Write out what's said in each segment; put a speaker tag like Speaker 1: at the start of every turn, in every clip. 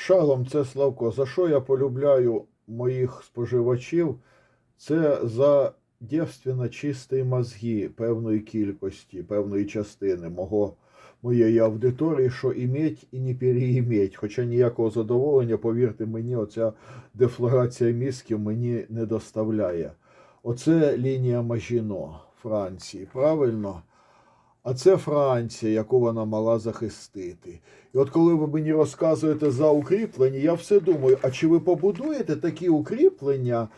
Speaker 1: Шалом, це Славко. За що я полюбляю моїх споживачів? Це за дівственно чисті мозги певної кількості, певної частини мого, моєї аудиторії, що іметь і не переіметь. Хоча ніякого задоволення, повірте мені, оця дефлорація мізків мені не доставляє. Оце лінія Мажіно Франції, правильно? А це Франція, яку вона мала захистити. І от коли ви мені розказуєте за укріплення, я все думаю: а чи ви побудуєте такі укріплення,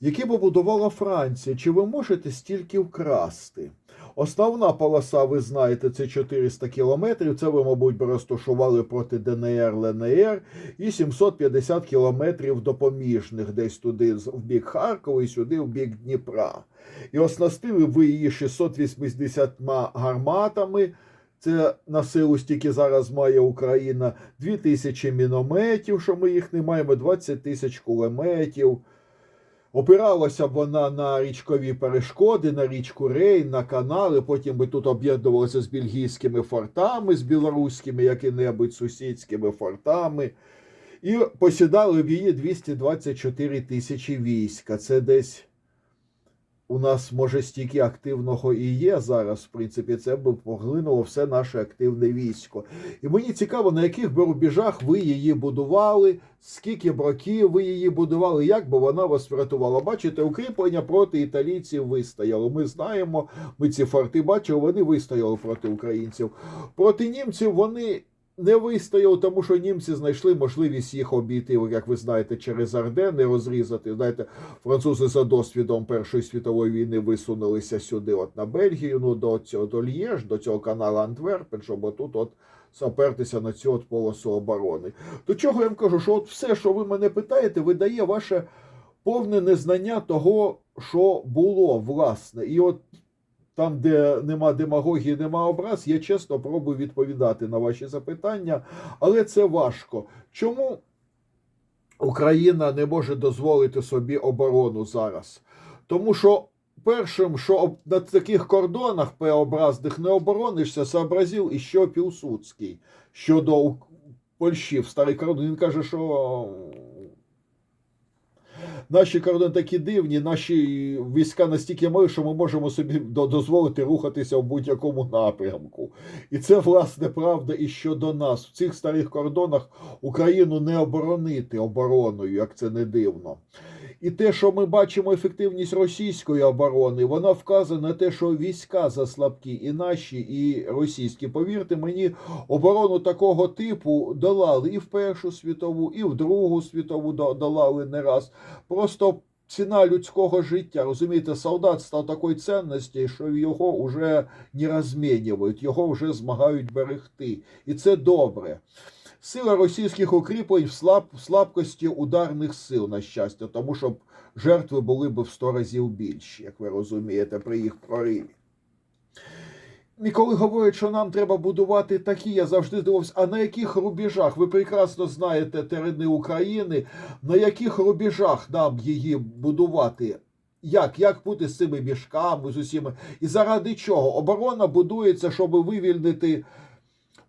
Speaker 1: які побудувала Франція? Чи ви можете стільки вкрасти? Основна полоса, ви знаєте, це 400 кілометрів. Це ви, мабуть, розташували проти ДНР, ЛНР, і 750 кілометрів допоміжних, десь туди в бік Харкова і сюди в бік Дніпра. І оснастили ви її 680 гарматами. Це на силу стільки зараз має Україна. 2 тисячі мінометів, що ми їх не маємо, 20 тисяч кулеметів. Опиралася б вона на річкові перешкоди, на річку Рейн, на канали. Потім би тут об'єднувалася з бельгійськими фортами, з білоруськими, які-небудь сусідськими фортами. І посідали в її 224 тисячі війська. Це десь у нас, може, стільки активного і є зараз, в принципі, це б поглинуло все наше активне військо. І мені цікаво, на яких би рубежах ви її будували, скільки б років ви її будували, як би вона вас врятувала. Бачите, укріплення проти італійців вистояло. Ми знаємо, ми ці форти бачили, вони вистояли проти українців. Проти німців вони. Не вистояли, тому що німці знайшли можливість їх обійти, як ви знаєте, через Ардени розрізати. Знаєте, французи за досвідом Першої світової війни висунулися сюди, от на Бельгію, ну до цього до Лєж, до цього каналу Антверпен, щоб отут от сапертися на цю от полосу оборони. До чого я вам кажу, що от все, що ви мене питаєте, видає ваше повне незнання того, що було, власне. І от там, де нема демагогії, нема образ, я чесно пробую відповідати на ваші запитання, але це важко. Чому Україна не може дозволити собі оборону зараз? Тому що першим, що на таких кордонах П-образних не оборонишся, сообразив і що Пілсудський щодо Польщі в старий кордон. Він каже, що наші кордони такі дивні, наші війська настільки мали, що ми можемо собі до- дозволити рухатися в будь-якому напрямку. І це власне правда і щодо нас. В цих старих кордонах Україну не оборонити обороною, як це не дивно. І те, що ми бачимо ефективність російської оборони, вона вказує на те, що війська заслабкі, і наші, і російські. Повірте мені, оборону такого типу долали і в Першу світову, і в Другу світову до- долали не раз. Просто ціна людського життя, розумієте, солдат став такою цінності, що його вже не розмінюють, його вже змагають берегти. І це добре. Сила російських укріплень в слаб, слабкості ударних сил, на щастя, тому що жертви були б в 100 разів більші, як ви розумієте, при їх прориві. І коли говорять, що нам треба будувати такі, я завжди дивився, а на яких рубежах? Ви прекрасно знаєте терени України, на яких рубежах нам її будувати? Як? Як бути з цими мішками, з усіма? І заради чого? Оборона будується, щоб вивільнити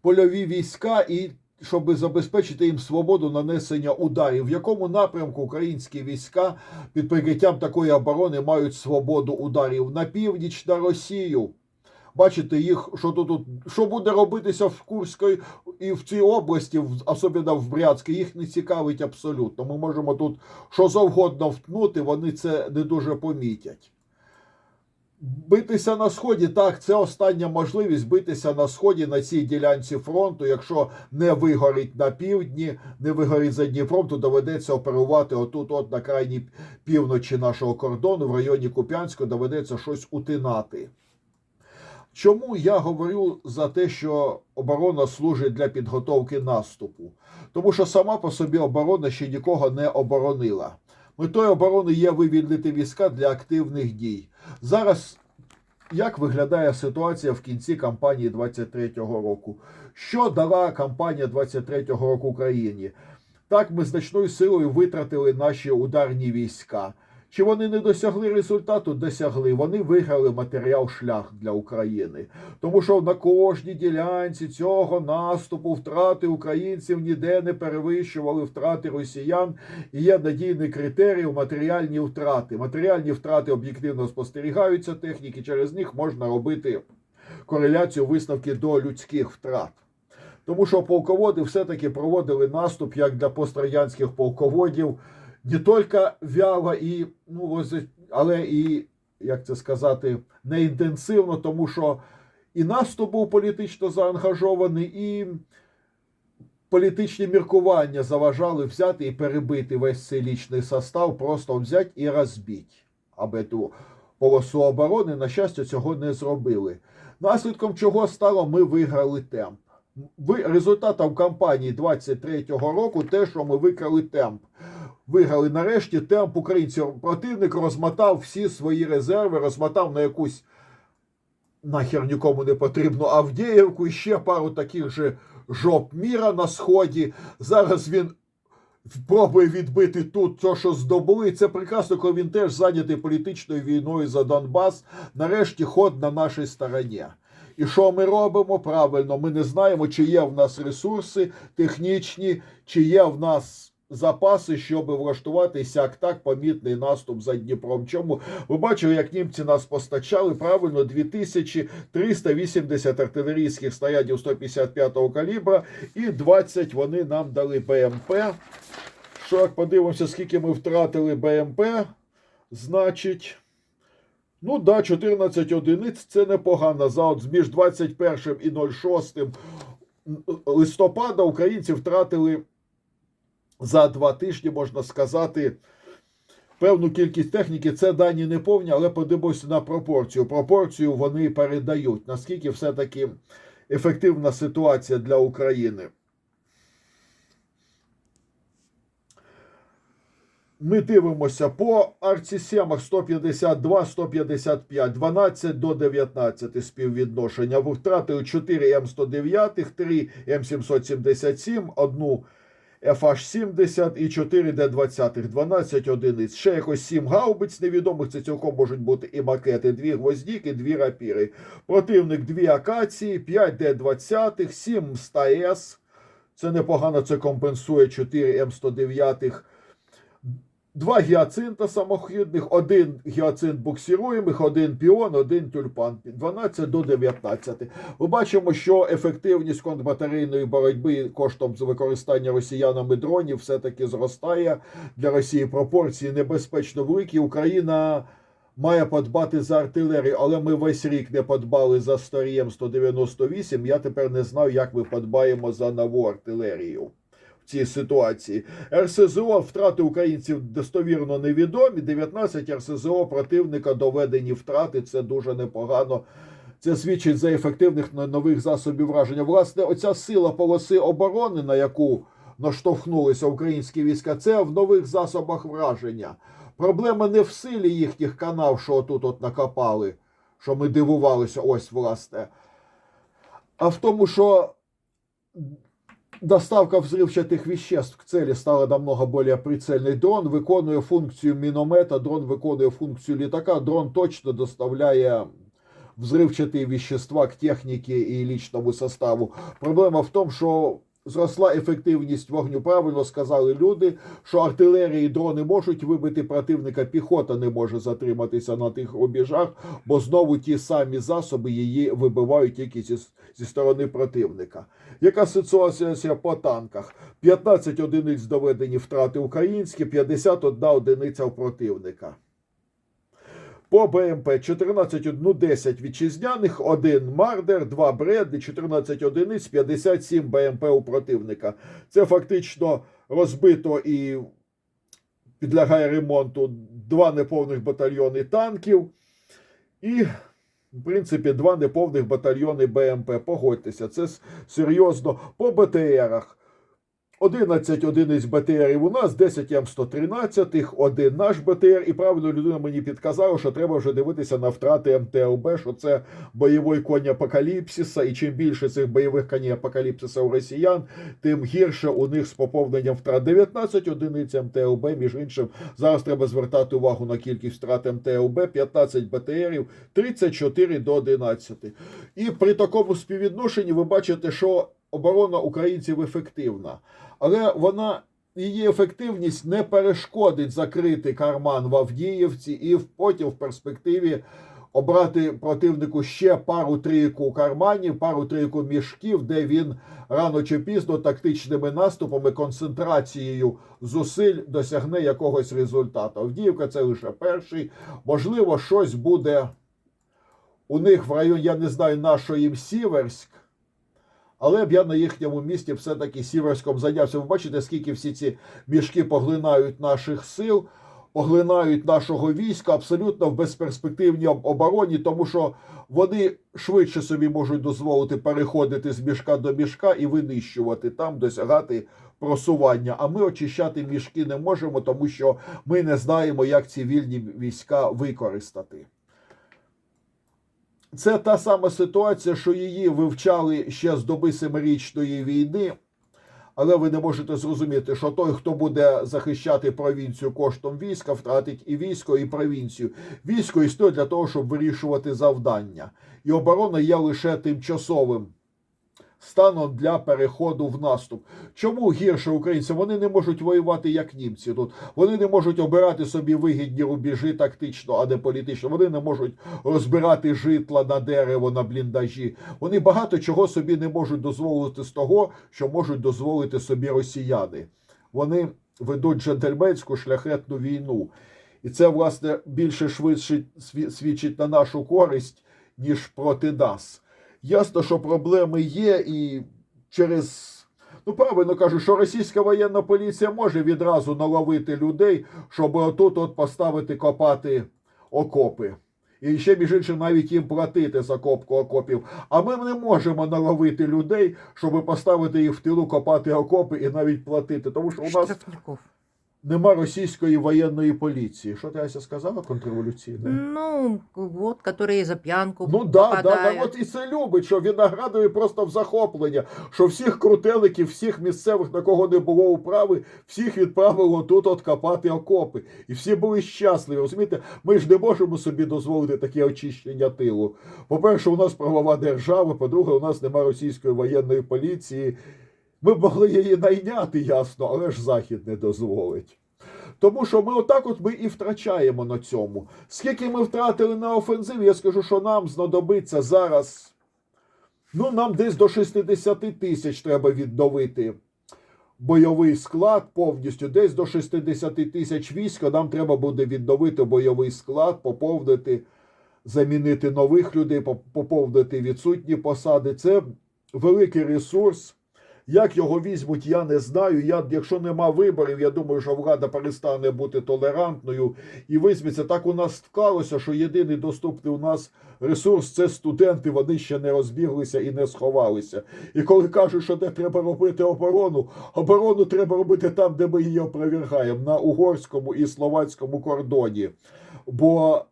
Speaker 1: польові війська і щоб забезпечити їм свободу нанесення ударів. В якому напрямку українські війська під прикриттям такої оборони мають свободу ударів на північ на Росію? Бачите, їх що тут, що буде робитися в Курській і в цій області, особливо в Брянській, їх не цікавить абсолютно. Ми можемо тут що завгодно втнути, вони це не дуже помітять. Битися на сході, так, це остання можливість битися на сході на цій ділянці фронту. Якщо не вигорить на півдні, не вигорить за Дніпром, то доведеться оперувати отут, от на крайній півночі нашого кордону, в районі Куп'янського, доведеться щось утинати. Чому я говорю за те, що оборона служить для підготовки наступу? Тому що сама по собі оборона ще нікого не оборонила. Метою оборони є вивільнити війська для активних дій. Зараз як виглядає ситуація в кінці кампанії 23-го року? Що дала кампанія 23-го року Україні? Так, ми значною силою витратили наші ударні війська. Чи вони не досягли результату? Досягли. Вони виграли матеріал шлях для України. Тому що на кожній ділянці цього наступу втрати українців ніде не перевищували втрати росіян. І є надійний критерій матеріальні втрати. Матеріальні втрати об'єктивно спостерігаються техніки, через них можна робити кореляцію висновки до людських втрат. Тому що полководи все-таки проводили наступ як для пострадянських полководів, не тільки вяло і ну але і як це сказати, не інтенсивно, тому що і наступ був політично заангажований, і політичні міркування заважали взяти і перебити весь цей лічний состав, просто взяти і розбити. Аби ту полосу оборони, на щастя, цього не зробили. Наслідком чого стало, ми виграли темп. Результатом кампанії 23-го року те, що ми викрали темп. Виграли нарешті темп українців. Противник розмотав всі свої резерви, розмотав на якусь нахер нікому не потрібну Авдіївку і ще пару таких же жоп міра на сході. Зараз він пробує відбити тут те, що здобули. Це прекрасно, коли він теж зайнятий політичною війною за Донбас. Нарешті ход на нашій стороні. І що ми робимо? Правильно, ми не знаємо, чи є в нас ресурси технічні, чи є в нас запаси, щоб влаштувати сяк так помітний наступ за Дніпром. Чому ви бачили, як німці нас постачали правильно 2380 артилерійських снарядів 155-го калібра, і 20 вони нам дали БМП. Що як подивимося, скільки ми втратили БМП, значить. Ну да, 14 одиниць це непогано. За от між 21 і 06 листопада українці втратили за два тижні, можна сказати, певну кількість техніки. Це дані не повні, але подивимося на пропорцію. Пропорцію вони передають. Наскільки все-таки ефективна ситуація для України. Ми дивимося по арці-7 152, 155, 12 до 19 співвідношення. Втратили 4 М109, 3 М777, одну FH70 і 4 Д20, 12 одиниць. Ще якось 7 гаубиць невідомих. Це цілком можуть бути і макети, 2 гвоздіки, 2 рапіри. Противник 2 акації, 5 Д20, 7 СТА-С. Це непогано, це компенсує 4 М109. Два гіацинта самохідних, один гіацинт буксируємих, один піон, один тюльпан. 12 до 19. Ми бачимо, що ефективність контрбатарейної боротьби коштом з використання росіянами дронів все-таки зростає для Росії. Пропорції небезпечно великі. Україна має подбати за артилерію, але ми весь рік не подбали за старієм 198. Я тепер не знаю, як ми подбаємо за нову артилерію цій ситуації. РСЗО втрати українців достовірно невідомі. 19 РСЗО противника доведені втрати. Це дуже непогано. Це свідчить за ефективних нових засобів враження. Власне, оця сила полоси оборони, на яку наштовхнулися українські війська, це в нових засобах враження. Проблема не в силі їхніх канав, що тут от накопали, що ми дивувалися, ось власне, а в тому, що Доставка взрывчатых веществ к цели стала намного более прицельной. Дрон виконує функцію міномета, дрон виконує функцію літака, дрон точно доставляє взрывчатые вещества к технике и личному составу. Проблема в тому, що зросла ефективність вогню. Правильно сказали люди, що артилерії і дрони можуть вибити противника, піхота не може затриматися на тих рубежах, бо знову ті самі засоби її вибивають тільки зі, зі сторони противника. Яка ситуація по танках? 15 одиниць доведені втрати українські, 51 одиниця у противника. По БМП 14 ну 10 вітчизняних, 1 Мардер, 2 Бредлі, 14 одиниць, 57 БМП у противника. Це фактично розбито і підлягає ремонту два неповних батальйони танків і, в принципі, два неповних батальйони БМП. Погодьтеся, це серйозно. По БТРах. 11 одиниць БТРів у нас, 10 М113, один наш БТР. І правильно людина мені підказала, що треба вже дивитися на втрати МТЛБ, що це бойовий конь апокаліпсиса. І чим більше цих бойових коней апокаліпсиса у росіян, тим гірше у них з поповненням втрат. 19 одиниць МТЛБ, між іншим, зараз треба звертати увагу на кількість втрат МТЛБ, 15 БТРів, 34 до 11. І при такому співвідношенні ви бачите, що оборона українців ефективна, але вона. Її ефективність не перешкодить закрити карман в Авдіївці і потім в перспективі обрати противнику ще пару-трійку карманів, пару-трійку мішків, де він рано чи пізно тактичними наступами, концентрацією зусиль досягне якогось результату. Авдіївка це лише перший. Можливо, щось буде у них в районі, я не знаю, нашого їм Сіверськ. Але б я на їхньому місці все-таки Сіверськом зайнявся. Ви бачите, скільки всі ці мішки поглинають наших сил, поглинають нашого війська абсолютно в безперспективній обороні, тому що вони швидше собі можуть дозволити переходити з мішка до мішка і винищувати там, досягати просування. А ми очищати мішки не можемо, тому що ми не знаємо, як ці вільні війська використати. Це та сама ситуація, що її вивчали ще з доби семирічної війни. Але ви не можете зрозуміти, що той, хто буде захищати провінцію коштом війська, втратить і військо, і провінцію. Військо існує для того, щоб вирішувати завдання. І оборона є лише тимчасовим станом для переходу в наступ. Чому гірше українцям? Вони не можуть воювати як німці тут. Вони не можуть обирати собі вигідні рубежі тактично, а не політично. Вони не можуть розбирати житла на дерево, на бліндажі. Вони багато чого собі не можуть дозволити з того, що можуть дозволити собі росіяни. Вони ведуть джентльменську шляхетну війну. І це, власне, більше швидше свідчить на нашу користь, ніж проти нас. Ясно, що проблеми є, і через. Ну, правильно кажу, що російська воєнна поліція може відразу наловити людей, щоб отут от поставити копати окопи. І ще між іншим навіть їм платити за копку окопів. А ми не можемо наловити людей, щоб поставити їх в тилу копати окопи і навіть платити. Тому що у нас. Нема російської воєнної поліції. Що ти Ася сказала контрреволюційне?
Speaker 2: Ну, вот, которые за пьянку
Speaker 1: Ну да, да, да, от і це любить, що Віноградові просто в захоплення, що всіх крутеликів, всіх місцевих, на кого не було управи, всіх відправило тут от копати окопи. І всі були щасливі. Розумієте, ми ж не можемо собі дозволити таке очищення тилу. По-перше, у нас правова держава, по-друге, у нас немає російської воєнної поліції. Ми б могли її найняти, ясно, але ж Захід не дозволить. Тому що ми отак от ми і втрачаємо на цьому. Скільки ми втратили на офензиві, я скажу, що нам знадобиться зараз. Ну, нам десь до 60 тисяч треба відновити бойовий склад повністю. Десь до 60 тисяч війська нам треба буде відновити бойовий склад, поповнити, замінити нових людей, поповнити відсутні посади. Це великий ресурс. Як його візьмуть, я не знаю. Я, якщо нема виборів, я думаю, що влада перестане бути толерантною і візьметься. Так у нас склалося, що єдиний доступний у нас ресурс це студенти. Вони ще не розбіглися і не сховалися. І коли кажуть, що де треба робити оборону, оборону треба робити там, де ми її опровергаємо, на угорському і словацькому кордоні. Бо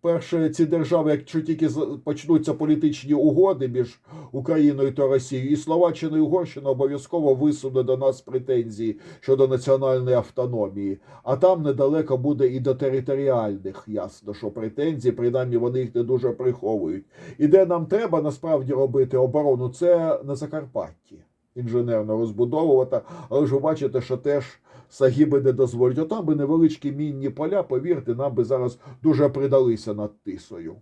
Speaker 1: перше, ці держави, якщо тільки почнуться політичні угоди між Україною та Росією, і Словаччина і Угорщина обов'язково висуне до нас претензії щодо національної автономії. А там недалеко буде і до територіальних, ясно, що претензії, принаймні вони їх не дуже приховують. І де нам треба насправді робити оборону, це на Закарпатті. Інженерно розбудовувати, але ж ви бачите, що теж Сагіби не дозволять. Отам би невеличкі мінні поля, повірте, нам би зараз дуже придалися над тисою.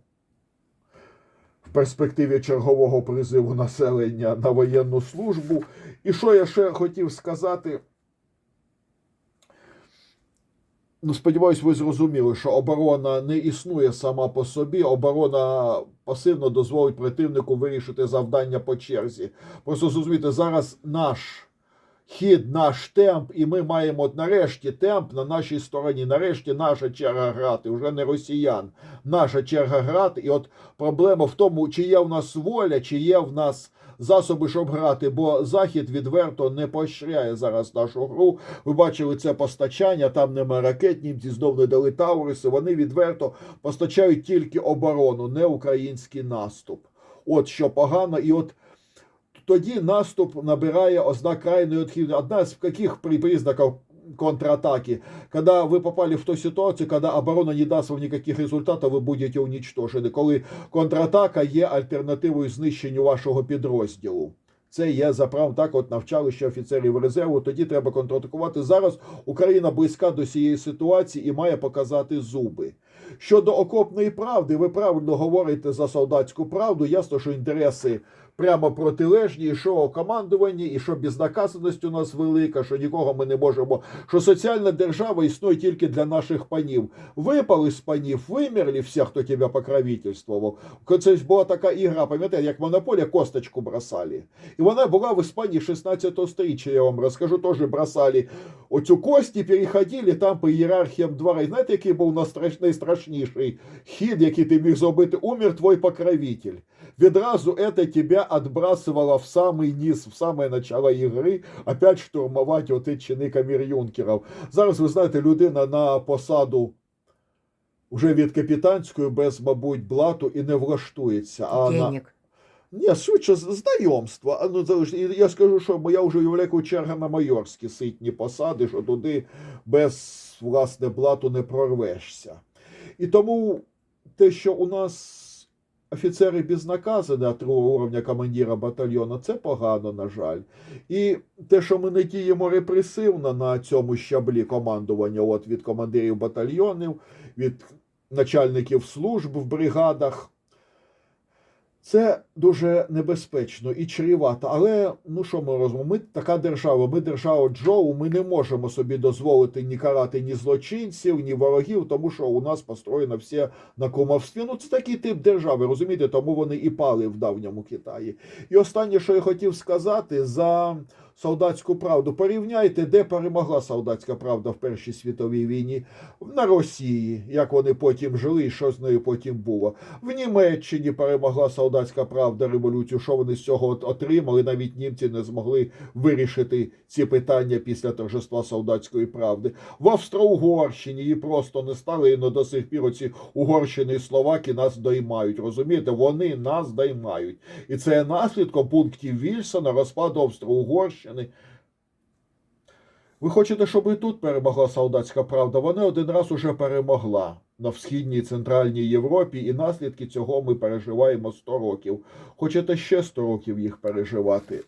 Speaker 1: В перспективі чергового призиву населення на воєнну службу. І що я ще хотів сказати? Ну, сподіваюсь, ви зрозуміли, що оборона не існує сама по собі. Оборона пасивно дозволить противнику вирішити завдання по черзі. Просто зрозумійте, зараз наш хід, наш темп, і ми маємо нарешті темп на нашій стороні. Нарешті наша черга грати, вже не росіян. Наша черга грати. І от проблема в тому, чи є в нас воля, чи є в нас засоби, щоб грати, бо Захід відверто не поощряє зараз нашу гру. Ви бачили це постачання, там нема ракет, німці знов не дали Тауриси. Вони відверто постачають тільки оборону, не український наступ. От що погано, і от тоді наступ набирає ознак крайньої відхилення. Одна з каких при- признаков контратаки, когда вы попали в ту ситуацию, когда оборона не даст вам никаких результатів, ви будете уничтожені, коли контратака є альтернативою знищенню вашого підрозділу. Це є за правом так, от навчали ще офіцерів резерву. Тоді треба контратакувати. Зараз Україна близька до цієї ситуації і має показати зуби. Щодо окопної правди, ви правильно говорите за солдатську правду. Ясно, що інтереси прямо протилежні, і що командування, і що безнаказаність у нас велика, що нікого ми не можемо. Що соціальна держава існує тільки для наших панів. Випали з панів, вимерли всі, хто тебе покровительствував. Це була така ігра, пам'ятаєте, як монополія косточку бросали. І вона була в Іспанії 16 століття, я вам розкажу, теж бросали оцю кость і переходили там по ієрархіям двора. І знаєте, який був найстрашніший хід, який ти міг зробити? Умер твой покровитель. Відразу это тебя отбрасывало в самий низ, в саме начало ігри, опять штурмувати оти чини камір-юнкерів. Зараз, ви знаєте, людина на посаду вже від капітанської без, мабуть, блату і не влаштується. А на... Ні, швидше знайомство. Ну я скажу, що я вже уявляю черга на майорські ситні посади, що туди без власне блату не прорвешся. І тому те, що у нас офіцери безнаказані, а другого уровня командира батальйону, це погано, на жаль. І те, що ми не діємо репресивно на цьому щаблі командування, от від командирів батальйонів, від начальників служб в бригадах. Це дуже небезпечно і чрівато. Але ну що ми розуміємо? Ми така держава, ми держава Джоу, ми не можемо собі дозволити ні карати ні злочинців, ні ворогів, тому що у нас построєно все на кумовстві. Ну це такий тип держави, розумієте, тому вони і пали в давньому Китаї. І останнє, що я хотів сказати за солдатську правду. Порівняйте, де перемогла солдатська правда в Першій світовій війні на Росії, як вони потім жили і що з нею потім було. В Німеччині перемогла солдатська правда революцію. Що вони з цього отримали? Навіть німці не змогли вирішити ці питання після торжества солдатської правди. В Австро-Угорщині її просто не стали, і ну, до сих пір оці Угорщини і Словаки нас доймають. Розумієте, вони нас доймають. І це наслідком пунктів Вільсона, розпаду Австро-Угорщини. Ви хочете, щоб і тут перемогла солдатська правда? Вона один раз уже перемогла на східній центральній Європі, і наслідки цього ми переживаємо 100 років. Хочете ще 100 років їх переживати?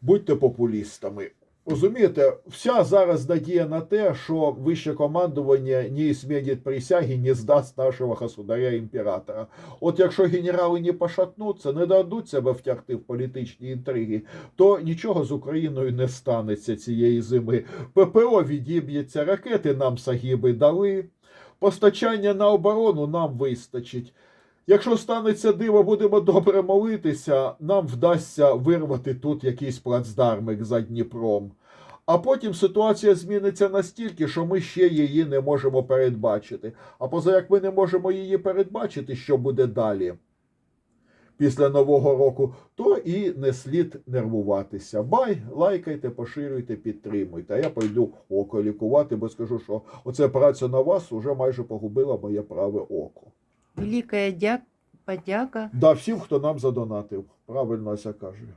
Speaker 1: Будьте популістами. Розумієте, вся зараз надія на те, що вище командування не змінить присяги, не здасть нашого государя імператора. От якщо генерали не пошатнуться, не дадуть себе втягти в політичні інтриги, то нічого з Україною не станеться цієї зими. ППО відіб'ється, ракети нам сагіби дали, постачання на оборону нам вистачить. Якщо станеться диво, будемо добре молитися, нам вдасться вирвати тут якийсь плацдармик за Дніпром. А потім ситуація зміниться настільки, що ми ще її не можемо передбачити. А поза як ми не можемо її передбачити, що буде далі після Нового року, то і не слід нервуватися. Бай, лайкайте, поширюйте, підтримуйте. А я пойду око лікувати, бо скажу, що оце праця на вас уже майже погубила моє праве око.
Speaker 2: Великая дя... подяка.
Speaker 1: Да, всім, хто нам задонатив. Правильно Ася каже.